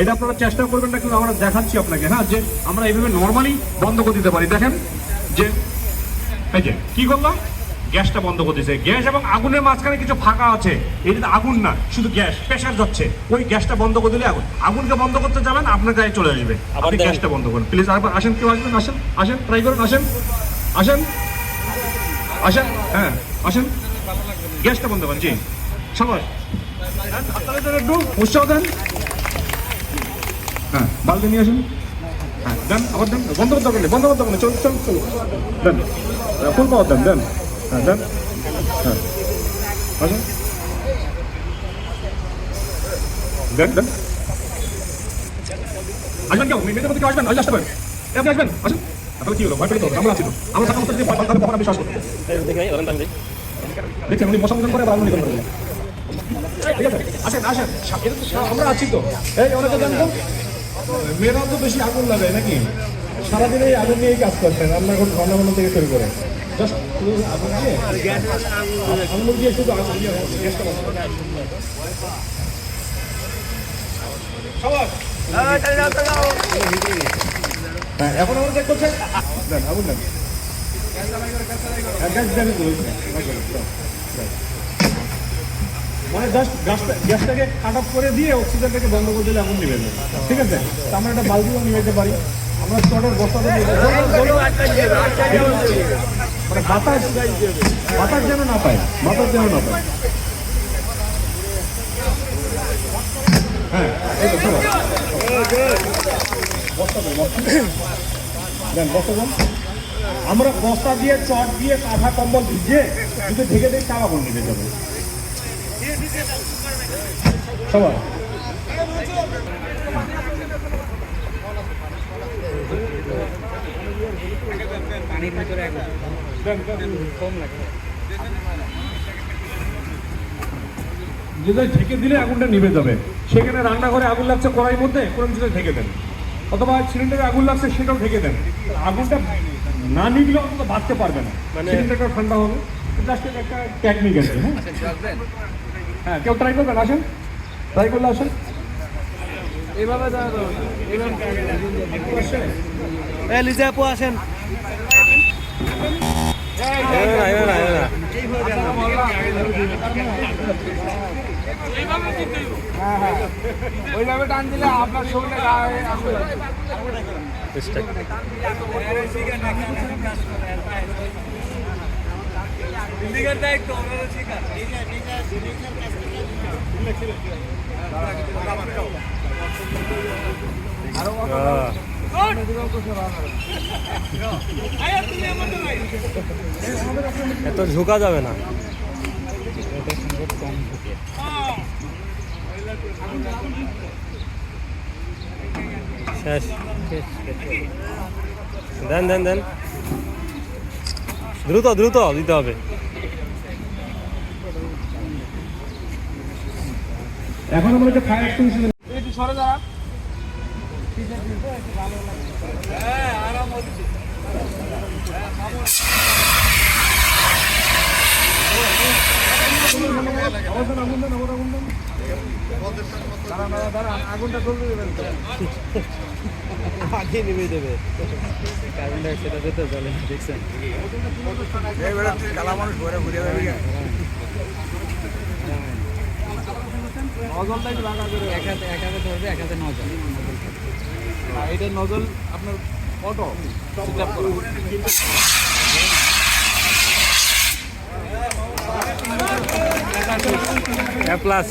এটা আপনারা চেষ্টা করবেন না কিন্তু আমরা দেখাচ্ছি আপনাকে হ্যাঁ যে আমরা এইভাবে নর্মালি বন্ধ করে দিতে পারি। দেখেন যে এই যে কি করলাম? গ্যাসটা বন্ধ করে দিয়েছে। গ্যাস এবং আগুনের মাঝখানে কিছু ফাঁকা আছে। এটা তো আগুন না শুধু গ্যাস প্রেশার যাচ্ছে। ওই গ্যাসটা বন্ধ করে দিলে আগুন। আগুনকে বন্ধ করতে যাবেন আপনার গায়ে চলে আসবে। আপনি গ্যাসটা বন্ধ করুন। প্লিজ আরেকবার আসেন কেউ আসবেন আসেন আসেন ট্রাই করুন আসেন। আসেন। আসেন হ্যাঁ আসেন। গ্যাসটা বন্ধ করেন জি। সবাই একটু উৎসাহ দেন। হ্যাঁ বালতি নিয়ে আসুন। হ্যাঁ দেন, আবার দেন, বন্ধ করতে পারলে বন্ধ করতে পারলে চল চল চল। দেন ফুল পাওয়ার দেন দেন হ্যাঁ দেন হ্যাঁ। আসুন। দেন দেন। আসবেন কেউ? মেয়েদের মধ্যে কেউ আসবেন? আজ আসতে পারেন। আপনি আসবেন? আসুন। তাহলে কি হলো? ভয় পেলে তো, আমরা আছি তো। আমরা থাকা পান কখন বিশ্বাস করব দেখছেন, উনি মশা করে আবার আগুন নিধন করে ঠিক আছে? আসেন আসেন। আমরা আছি তো। এই অনেকে জানতো মেয়েরাও তো বেশি আগুন লাগায় নাকি? সারাদিন এই আগুন নিয়েই কাজ করছেন রান্না করে রান্না বান্না থেকে শুরু করে। আগুন দিয়ে দিয়ে শুধু আগুন দিয়ে হ্যাঁ এখন আমরা চেক করছেন? আগুন দেন। হ্যাঁ, গ্যাস দেন তো, গ্যাস দেন, দাও, দাও। মানে জাস্ট গ্যাসটা গ্যাসটাকে কাট অফ করে দিয়ে অক্সিজেনটাকে বন্ধ করে দিলে আগুন নিবে যাবে ঠিক আছে? তো আমরা একটা বালতিও নিয়ে যেতে পারি। আমরা চটের বস্তাতে নিয়ে মানে বাতাস বাতাস যেন না পায়। বাতাস যেন না পায়। হ্যাঁ এই তো বস্তা। দেন বস্তা দেন আমরা বস্তা দিয়ে চট দিয়ে কাঁথা কম্বল ভিজিয়ে যদি ঢেকে দিই তাও আগুন নিভে যাবে সবাই যেটা ঢেকে দিলে আগুনটা নিভে যাবে। সেখানে রান্নাঘরে আগুন লাগছে কড়াইয়ের মধ্যে কোনো কিছুতে ঢেকে দেন। অথবা সিলিন্ডারে আগুন লাগছে সেটাও ঢেকে দেন। আগুনটা না নিগলে অন্তত বাঁচতে পারবে না। মানে- সিলিন্ডারটা ঠান্ডা হবে। জাস্ট একটা টেকনিক আছে হ্যাঁ? হ্যাঁ কেউ ট্রাই করবেন? আসেন। ট্রাই করলে আসেন। এইভাবে লিজা আপু আসেন। ওইভাবে টান দিলে আপনার শরীরে চেষ্টা এত ঝুঁকা যাবে না। শেষ। দেন দেন দেন। দ্রুত দ্রুত দিতে হবে। এখন আমরা যে ফায়ার এক্সটিংশন একটু সরে দাঁড়া আগুনটা জ্বলতে দেবেন তো আগে নেমে দেবে কার্বন ডাইঅক্সাইড আছে জলে দেখছেন নজলটা একটু লাগা করে এক হাতে এক হাতে ধরবে এক হাতে নজল এটা নজল আপনার অটো প্লাস